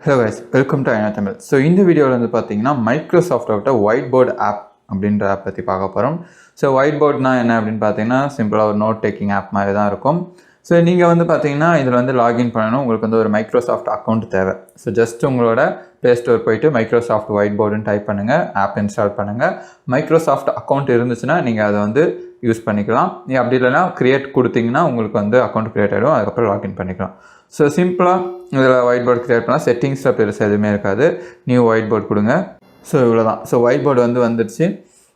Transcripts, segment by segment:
Hello guys welcome to ஐநா Tamil so இந்த வீடியோவில் வந்து பார்த்தீங்கன்னா மைக்ரோசாஃப்டோட ஒயிட் போர்டு ஆப் அப்படின்ற ஆப் பற்றி பார்க்க போகிறோம் ஸோ ஒயிட் போர்ட்னா என்ன அப்படின்னு பார்த்தீங்கன்னா சிம்பிளாக ஒரு நோட் டேக்கிங் ஆப் மாதிரி தான் இருக்கும். ஸோ நீங்கள் வந்து பார்த்தீங்கன்னா இதில் வந்து லாகின் பண்ணணும். உங்களுக்கு வந்து ஒரு மைக்ரோசாஃப்ட் அக்கௌண்ட் தேவை. ஸோ ஜஸ்ட் உங்களோட ப்ளே ஸ்டோர் போயிட்டு மைக்ரோசாஃப்ட் ஒயிட் போர்டுன்னு டைப் பண்ணுங்கள் ஆப் இன்ஸ்டால் பண்ணுங்கள் மைக்ரோசாஃப்ட் அக்கௌண்ட் இருந்துச்சுன்னா நீங்கள் அதை வந்து யூஸ் பண்ணிக்கலாம். நீ அப்படி இல்லைனா க்ரியேட் கொடுத்தீங்கன்னா உங்களுக்கு வந்து அக்கௌண்ட் க்ரியேட் ஆகிடும் அதுக்கப்புறம் லாக்இன் பண்ணிக்கலாம். ஸோ சிம்பிளாக இதில் ஒயிட் போர்டு க்ரியேட் பண்ணால் செட்டிங்ஸில் பெருசாக எதுவுமே இருக்காது. நியூ ஒயிட் போர்டு கொடுங்க. ஸோ இவ்வளோ தான் ஸோ ஒயிட் போர்டு வந்து வந்துடுச்சு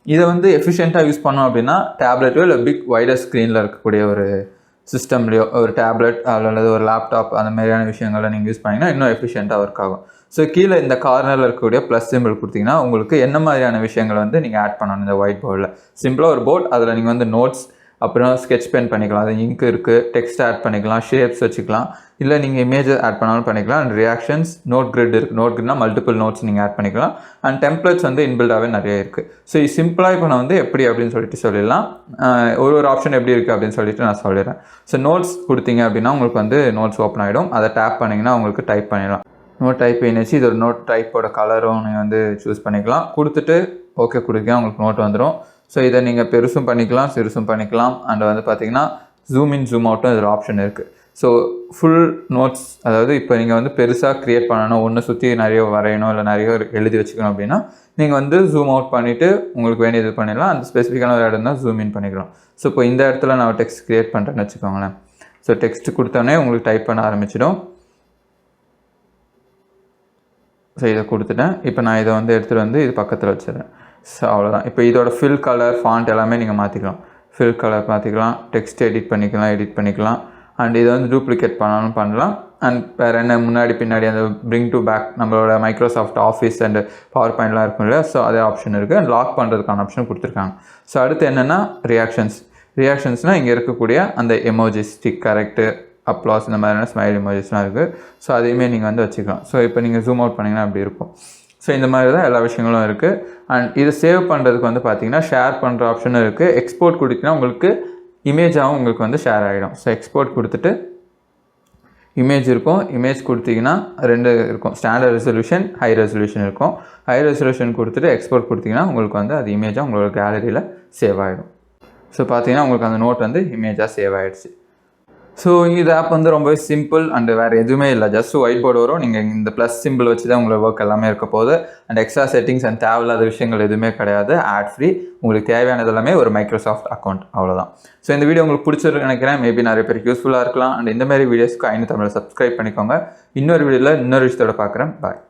இதை வந்து எஃபிஷியண்ட்டாக யூஸ் பண்ணோம் அப்படின்னா டேப்லெட்டோ இல்லை பிக் வைடர் ஸ்க்ரீனில் இருக்கக்கூடிய ஒரு சிஸ்டம்லேயோ ஒரு டேப்லெட் அல்லது ஒரு லேப்டாப் அந்த மாதிரியான விஷயங்களை நீங்கள் யூஸ் பண்ணிங்கன்னா இன்னும் எஃபிஷியண்ட்டாக ஒர்க் ஆகும். ஸோ கீழே இந்த கார்னரில் இருக்கக்கூடிய ப்ளஸ் சிம்பிள் கொடுத்தீங்கன்னா உங்களுக்கு என்ன மாதிரியான விஷயங்களை வந்து நீங்கள் ஆட் பண்ணணும் இந்த ஒயிட் போர்டில் சிம்பிளாக ஒரு போர்ட் அதில் நீங்கள் வந்து நோட்ஸ் அப்புறம் ஸ்கெட்ச் பென் பண்ணிக்கலாம். அது இங்க் இருக்குது டெக்ஸ்ட் ஆட் பண்ணிக்கலாம். ஷேப்ஸ் வச்சுக்கலாம். இல்லை நீங்கள் இமேஜ் ஆட் பண்ணாலும் பண்ணிக்கலாம். அண்ட் ரியாக்ஷன்ஸ் நோட் கிரிட் இருக்குது நோட் கிரிட்னா மல்டிபிள் நோட்ஸ் நீங்கள் ஆட் பண்ணிக்கலாம். அண்ட் டெம்ப்ளேட்ஸ் வந்து இன்பில்டாகவே நிறைய இருக்குது ஸோ இது சிம்பிளாக இப்போ நான் வந்து எப்படி அப்படின்னு சொல்லிட்டு சொல்லிடலாம். ஒரு ஒரு ஆப்ஷன் எப்படி இருக்குது அப்படின்னு சொல்லிட்டு நான் சொல்லிடுறேன். ஸோ நோட்ஸ் கொடுத்தீங்க அப்படின்னா உங்களுக்கு வந்து நோட்ஸ் ஓப்பன் ஆகிடும் அதை டேப் பண்ணிங்கன்னா உங்களுக்கு டைப் பண்ணிடலாம். நோட் டைப் பண்ணிச்சு இது ஒரு நோட் டைப்போட கலரும் நீங்கள் வந்து சூஸ் பண்ணிக்கலாம். கொடுத்துட்டு ஓகே கொடுக்க உங்களுக்கு நோட் வந்துடும் ஸோ இதை நீங்கள் பெருசும் பண்ணிக்கலாம் சிறுசும் பண்ணிக்கலாம். அண்ட் வந்து பார்த்தீங்கன்னா ஜூம் இன் ஜூம் அவுட்டும் இதில் ஆப்ஷன் இருக்குது ஸோ ஃபுல் நோட்ஸ் அதாவது இப்போ நீங்கள் வந்து பெருசாக க்ரியேட் பண்ணணும் ஒன்று சுற்றி நிறைய வரையணும் இல்லை நிறைய எழுதி வச்சுக்கணும் அப்படின்னா நீங்கள் வந்து ஜூம் அவுட் பண்ணிவிட்டு உங்களுக்கு வேண்டியது பண்ணிடலாம். அந்த ஸ்பெசிஃபிக்கான ஒரு இடம் தான் ஜூம் இன் பண்ணிக்கலாம். ஸோ இப்போ இந்த இடத்துல நான் டெக்ஸ்ட் க்ரியேட் பண்ணுறேன்னு வச்சுக்கோங்களேன். ஸோ டெக்ஸ்ட் கொடுத்தோன்னே உங்களுக்கு டைப் பண்ண ஆரம்பிச்சிடும். ஸோ இதை கொடுத்துட்டேன். இப்போ நான் இதை வந்து எடுத்துகிட்டு வந்து இது பக்கத்தில் வச்சிடுறேன். ஸோ அவ்வளோதான் இப்போ இதோட ஃபில் கலர் ஃபாண்ட் எல்லாமே நீங்கள் மாற்றிக்கலாம் ஃபில் கலர் மாற்றிக்கலாம் டெக்ஸ்ட் எடிட் பண்ணிக்கலாம் எடிட் பண்ணிக்கலாம். அண்ட் இதை வந்து டூப்ளிகேட் பண்ணாலும் பண்ணலாம். அண்ட் வேறு என்ன முன்னாடி பின்னாடி அந்த பிரிங் டு பேக் நம்மளோட மைக்ரோசாஃப்ட் ஆஃபீஸ் அண்ட் பவர் பாயிண்ட்லாம் இருக்கும் இல்லையா ஸோ அதே ஆப்ஷன் இருக்குது அண்ட் லாக் பண்ணுறதுக்கான ஆப்ஷன் கொடுத்துருக்காங்க. ஸோ அடுத்து என்னென்னா ரியாக்ஷன்ஸ் ரியாக்ஷன்ஸ்னால் இங்கே இருக்கக்கூடிய அந்த எமோஜிஸ்டிக் கரெக்டு அப்ளாஸ் இந்த மாதிரியான ஸ்மைல் எமோஜிஸ்லாம் இருக்குது ஸோ அதையுமே நீங்கள் வந்து வச்சுக்கலாம். ஸோ இப்போ நீங்கள் ஜூம் அவுட் பண்ணிங்கன்னா அப்படி இருக்கும். ஸோ இந்த மாதிரி தான் எல்லா விஷயங்களும் இருக்குது அண்ட் இது சேவ் பண்ணுறதுக்கு வந்து பார்த்தீங்கன்னா ஷேர் பண்ணுற ஆப்ஷனும் இருக்குது எக்ஸ்போர்ட் கொடுத்தீங்கன்னா உங்களுக்கு இமேஜாகவும் உங்களுக்கு வந்து ஷேர் ஆகிடும் ஸோ எக்ஸ்போர்ட் கொடுத்துட்டு இமேஜ் இருக்கும். இமேஜ் கொடுத்தீங்கன்னா ரெண்டு இருக்கும். ஸ்டாண்டர்ட் ரெசல்யூஷன் ஹை ரெசல்யூஷன் இருக்கும். ஹை ரெசல்யூஷன் கொடுத்துட்டு எக்ஸ்போர்ட் கொடுத்தீங்கன்னா உங்களுக்கு வந்து அது இமேஜாக உங்களோட கேலரியில் சேவ் ஆகிடும் ஸோ பார்த்தீங்கன்னா உங்களுக்கு அந்த நோட் வந்து இமேஜாக சேவ் ஆகிடுச்சு ஸோ இது ஆப் வந்து ரொம்பவே சிம்பிள் அண்ட் வேறு எதுவுமே இல்லை. ஜஸ்ட் ஒயிட் போர்டு வரும். நீங்கள் இந்த ப்ளஸ் சிம்பிள் வச்சு தான் உங்களோட ஒர்க் எல்லாமே இருக்க போகுது. அண்ட் எக்ஸ்ட்ரா செட்டிங்ஸ் அண்ட் தேவையில்லாத விஷயங்கள் எதுவுமே கிடையாது. ஆட் ஃப்ரீ உங்களுக்கு தேவையானது எல்லாமே ஒரு மைக்ரோசாஃப்ட் அக்கௌண்ட் அவ்வளோதான் ஸோ இந்த வீடியோ உங்களுக்கு பிடிச்சிருக்கு நினைக்கிறேன். மேபி நிறைய பேருக்கு யூஸ்ஃபுல்லாக இருக்கலாம். அண்ட் இந்த மாதிரி வீடியோஸ்க்கு ஐநூறு தமிழை சப்ஸ்கிரைப் பண்ணிக்கோங்க. இன்னொரு வீடியோவில் இன்னொரு விஷயத்தோட பார்க்குறேன். பாய்